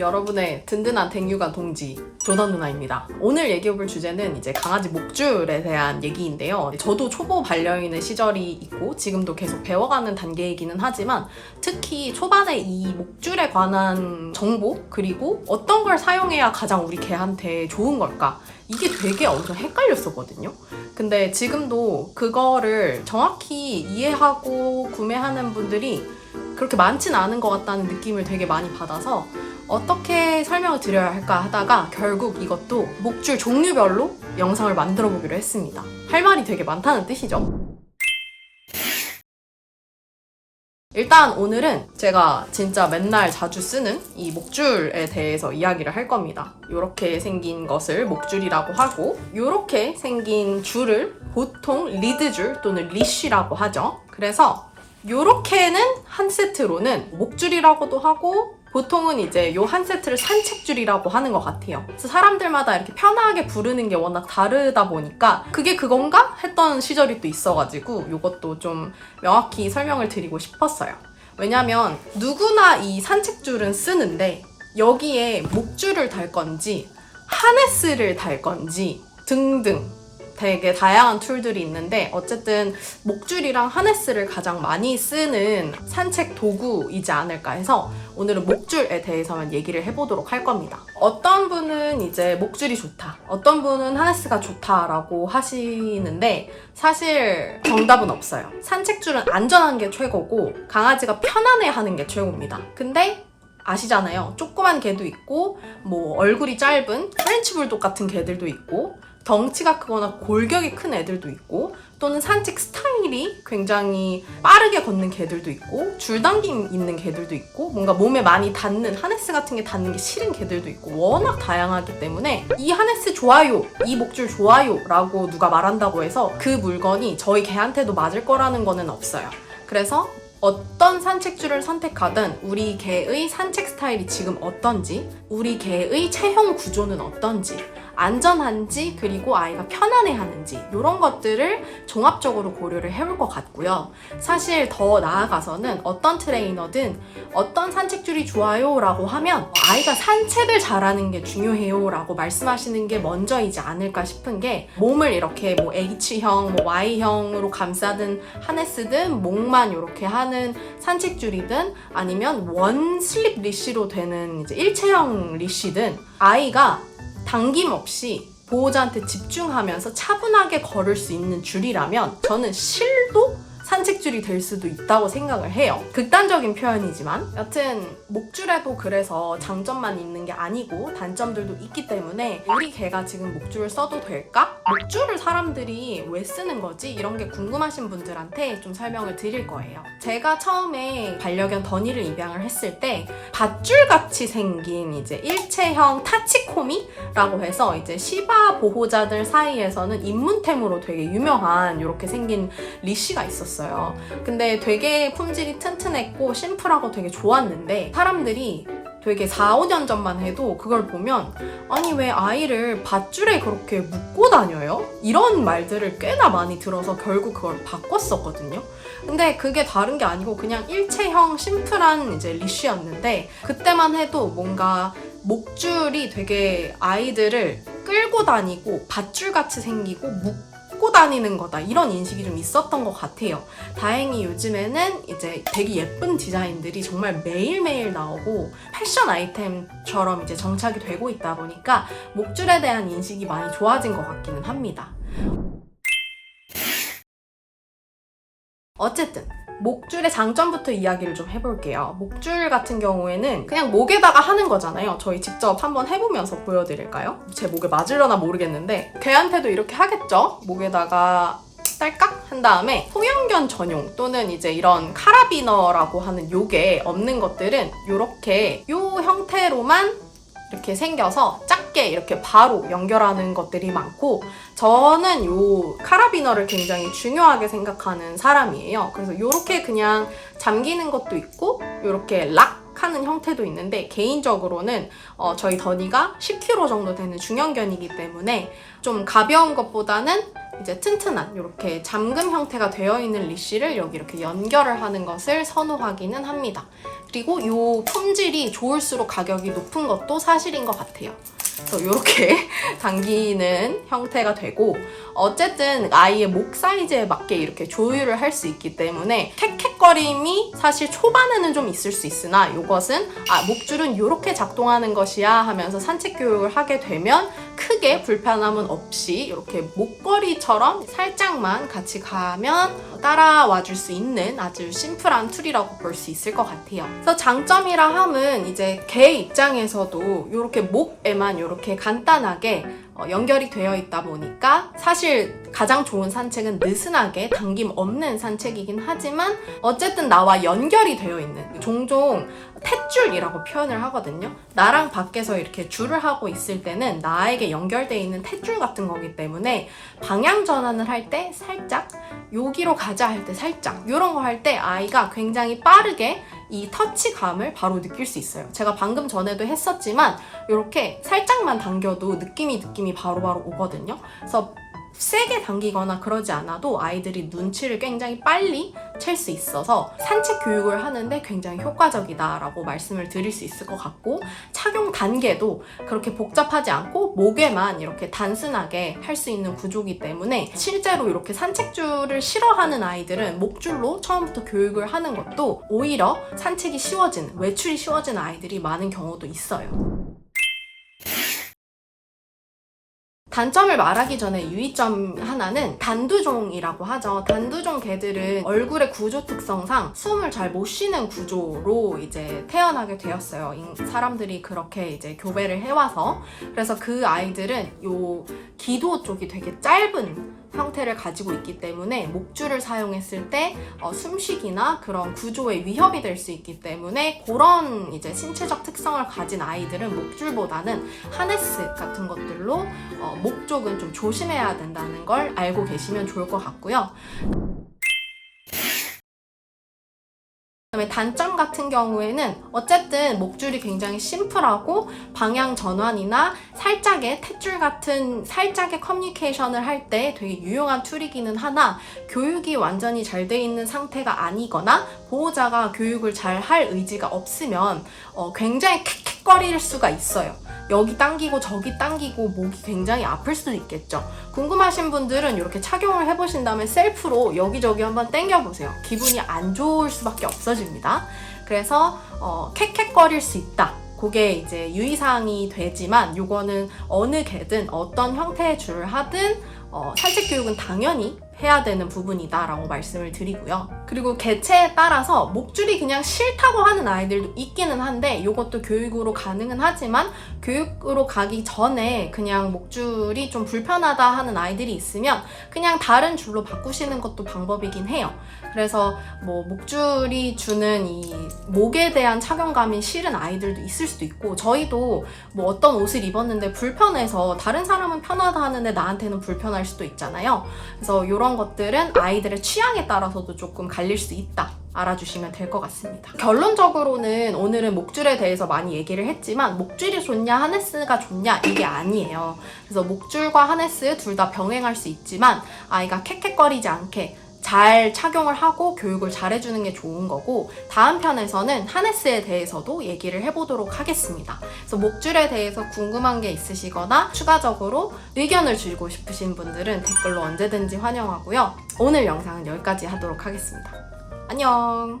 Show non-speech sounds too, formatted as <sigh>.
여러분의 든든한 댕유관 동지 조던 누나입니다. 오늘 얘기해볼 주제는 이제 강아지 목줄에 대한 얘기인데요. 저도 초보 반려인의 시절이 있고 지금도 계속 배워가는 단계이기는 하지만 특히 초반에 이 목줄에 관한 정보 그리고 어떤 걸 사용해야 가장 우리 개한테 좋은 걸까 이게 되게 엄청 헷갈렸었거든요. 근데 지금도 그거를 정확히 이해하고 구매하는 분들이 그렇게 많진 않은 것 같다는 느낌을 되게 많이 받아서 어떻게 설명을 드려야 할까 하다가 결국 이것도 목줄 종류별로 영상을 만들어 보기로 했습니다. 할 말이 되게 많다는 뜻이죠. 일단 오늘은 제가 진짜 맨날 자주 쓰는 이 목줄에 대해서 이야기를 할 겁니다. 이렇게 생긴 것을 목줄이라고 하고 이렇게 생긴 줄을 보통 리드줄 또는 리쉬라고 하죠. 그래서 이렇게는 한 세트로는 목줄이라고도 하고 보통은 이제 요 한 세트를 산책줄이라고 하는 것 같아요. 그래서 사람들마다 이렇게 편하게 부르는 게 워낙 다르다 보니까 그게 그건가? 했던 시절이 또 있어가지고 이것도 좀 명확히 설명을 드리고 싶었어요. 왜냐면 누구나 이 산책줄은 쓰는데 여기에 목줄을 달 건지 하네스를 달 건지 등등 되게 다양한 툴들이 있는데 어쨌든 목줄이랑 하네스를 가장 많이 쓰는 산책 도구이지 않을까 해서 오늘은 목줄에 대해서만 얘기를 해보도록 할 겁니다. 어떤 분은 이제 목줄이 좋다, 어떤 분은 하네스가 좋다라고 하시는데 사실 정답은 없어요. 산책줄은 안전한 게 최고고 강아지가 편안해 하는 게 최고입니다. 근데 아시잖아요. 조그만 개도 있고 뭐 얼굴이 짧은 프렌치 불독 같은 개들도 있고 덩치가 크거나 골격이 큰 애들도 있고 또는 산책 스타일이 굉장히 빠르게 걷는 개들도 있고 줄당김 있는 개들도 있고 뭔가 몸에 많이 닿는 하네스 같은 게 닿는 게 싫은 개들도 있고 워낙 다양하기 때문에 이 하네스 좋아요 이 목줄 좋아요 라고 누가 말한다고 해서 그 물건이 저희 개한테도 맞을 거라는 거는 없어요. 그래서 어떤 산책줄을 선택하든 우리 개의 산책 스타일이 지금 어떤지, 우리 개의 체형 구조는 어떤지, 안전한지, 그리고 아이가 편안해 하는지, 이런 것들을 종합적으로 고려를 해볼 것 같고요. 사실 더 나아가서는 어떤 트레이너든 어떤 산책줄이 좋아요 라고 하면 아이가 산책을 잘하는 게 중요해요 라고 말씀하시는 게 먼저이지 않을까 싶은 게 몸을 이렇게 뭐 H형, 뭐 Y형으로 감싸든 하네스든 목만 이렇게 하는 산책줄이든 아니면 원 슬립 리쉬로 되는 이제 일체형 리쉬든 아이가 당김 없이 보호자한테 집중하면서 차분하게 걸을 수 있는 줄이라면 저는 실도 산책줄이 될 수도 있다고 생각을 해요. 극단적인 표현이지만 여튼 목줄에도 그래서 장점만 있는 게 아니고 단점들도 있기 때문에 우리 개가 지금 목줄을 써도 될까? 목줄을 사람들이 왜 쓰는 거지? 이런 게 궁금하신 분들한테 좀 설명을 드릴 거예요. 제가 처음에 반려견 더니를 입양을 했을 때 밧줄 같이 생긴 이제 일체형 타치코미라고 해서 이제 시바 보호자들 사이에서는 입문템으로 되게 유명한 이렇게 생긴 리쉬가 있었어요. 근데 되게 품질이 튼튼했고 심플하고 되게 좋았는데 사람들이 되게 4, 5년 전만 해도 그걸 보면 아니 왜 아이를 밧줄에 그렇게 묶고 다녀요? 이런 말들을 꽤나 많이 들어서 결국 그걸 바꿨었거든요. 근데 그게 다른 게 아니고 그냥 일체형 심플한 이제 리쉬였는데 그때만 해도 뭔가 목줄이 되게 아이들을 끌고 다니고 밧줄 같이 생기고 묶 고 다니는 거다 이런 인식이 좀 있었던 것 같아요. 다행히 요즘에는 이제 되게 예쁜 디자인들이 정말 매일매일 나오고 패션 아이템처럼 이제 정착이 되고 있다 보니까 목줄에 대한 인식이 많이 좋아진 것 같기는 합니다. 어쨌든 목줄의 장점부터 이야기를 좀 해볼게요. 목줄 같은 경우에는 그냥 목에다가 하는 거잖아요. 저희 직접 한번 해보면서 보여드릴까요? 제 목에 맞으려나 모르겠는데 걔한테도 이렇게 하겠죠? 목에다가 딸깍 한 다음에 소형견 전용 또는 이제 이런 카라비너라고 하는 요게 없는 것들은 요렇게 요 형태로만 이렇게 생겨서 작게 이렇게 바로 연결하는 것들이 많고 저는 요 카라비너를 굉장히 중요하게 생각하는 사람이에요. 그래서 요렇게 그냥 잠기는 것도 있고 요렇게 락 하는 형태도 있는데 개인적으로는 어, 저희 더니가 10kg 정도 되는 중형견이기 때문에 좀 가벼운 것보다는 이제 튼튼한 이렇게 잠금 형태가 되어 있는 리쉬를 여기 이렇게 연결을 하는 것을 선호하기는 합니다. 그리고 이 품질이 좋을수록 가격이 높은 것도 사실인 것 같아요. 이렇게 <laughs> 당기는 형태가 되고 어쨌든 아이의 목 사이즈에 맞게 이렇게 조율을 할 수 있기 때문에 캑캑거림이 사실 초반에는 좀 있을 수 있으나 이것은 아 목줄은 이렇게 작동하는 것이야 하면서 산책 교육을 하게 되면 크게 불편함은 없이 이렇게 목걸이처럼 살짝만 같이 가면 따라와 줄 수 있는 아주 심플한 툴이라고 볼 수 있을 것 같아요. 그래서 장점이라 함은 이제 개 입장에서도 이렇게 목에만 이렇게 간단하게 어, 연결이 되어 있다 보니까 사실 가장 좋은 산책은 느슨하게 당김 없는 산책이긴 하지만 어쨌든 나와 연결이 되어 있는 종종 탯줄이라고 표현을 하거든요. 나랑 밖에서 이렇게 줄을 하고 있을 때는 나에게 연결되어 있는 탯줄 같은 거기 때문에 방향 전환을 할 때 살짝 여기로 가자 할 때 살짝 이런 거 할 때 아이가 굉장히 빠르게 이 터치감을 바로 느낄 수 있어요. 제가 방금 전에도 했었지만 이렇게 살짝만 당겨도 느낌이 느낌이 바로바로 오거든요. 그래서 세게 당기거나 그러지 않아도 아이들이 눈치를 굉장히 빨리 챌 수 있어서 산책 교육을 하는데 굉장히 효과적이다라고 말씀을 드릴 수 있을 것 같고 착용 단계도 그렇게 복잡하지 않고 목에만 이렇게 단순하게 할 수 있는 구조이기 때문에 실제로 이렇게 산책줄을 싫어하는 아이들은 목줄로 처음부터 교육을 하는 것도 오히려 산책이 쉬워지는 외출이 쉬워지는 아이들이 많은 경우도 있어요. 단점을 말하기 전에 유의점 하나는 단두종이라고 하죠. 단두종 개들은 얼굴의 구조 특성상 숨을 잘 못 쉬는 구조로 이제 태어나게 되었어요. 인- 사람들이 그렇게 이제 교배를 해와서. 그래서 그 아이들은 요 기도 쪽이 되게 짧은 형태를 가지고 있기 때문에 목줄을 사용했을 때 어, 숨쉬기나 그런 구조에 위협이 될 수 있기 때문에 그런 이제 신체적 특성을 가진 아이들은 목줄보다는 하네스 같은 것들로 어, 목 쪽은 좀 조심해야 된다는 걸 알고 계시면 좋을 것 같고요. 그다음에 단점 같은 경우에는 어쨌든 목줄이 굉장히 심플하고 방향 전환이나 살짝의 탯줄 같은 살짝의 커뮤니케이션을 할 때 되게 유용한 툴이기는 하나 교육이 완전히 잘 돼 있는 상태가 아니거나 보호자가 교육을 잘 할 의지가 없으면 어, 굉장히 캑캑거릴 수가 있어요. 여기 당기고 저기 당기고 목이 굉장히 아플 수도 있겠죠. 궁금하신 분들은 이렇게 착용을 해보신 다음에 셀프로 여기저기 한번 당겨보세요. 기분이 안 좋을 수밖에 없어집니다. 그래서 어, 캑캑거릴 수 있다. 그게 이제 유의사항이 되지만 요거는 어느 개든 어떤 형태의 줄을 하든 어, 산책 교육은 당연히 해야 되는 부분이다라고 말씀을 드리고요. 그리고 개체에 따라서 목줄이 그냥 싫다고 하는 아이들도 있기는 한데 이것도 교육으로 가능은 하지만 교육으로 가기 전에 그냥 목줄이 좀 불편하다 하는 아이들이 있으면 그냥 다른 줄로 바꾸시는 것도 방법이긴 해요. 그래서 뭐 목줄이 주는 이 목에 대한 착용감이 싫은 아이들도 있을 수도 있고 저희도 뭐 어떤 옷을 입었는데 불편해서 다른 사람은 편하다 하는데 나한테는 불편할 수도 있잖아요. 그래서 이런 것들은 아이들의 취향에 따라서도 조금 갈릴 수 있다. 알아주시면 될 것 같습니다. 결론적으로는 오늘은 목줄에 대해서 많이 얘기를 했지만 목줄이 좋냐 하네스가 좋냐 이게 아니에요. 그래서 목줄과 하네스 둘 다 병행할 수 있지만 아이가 캑캑거리지 않게 잘 착용을 하고 교육을 잘 해주는 게 좋은 거고 다음 편에서는 하네스에 대해서도 얘기를 해보도록 하겠습니다. 그래서 목줄에 대해서 궁금한 게 있으시거나 추가적으로 의견을 주고 싶으신 분들은 댓글로 언제든지 환영하고요. 오늘 영상은 여기까지 하도록 하겠습니다. 안녕!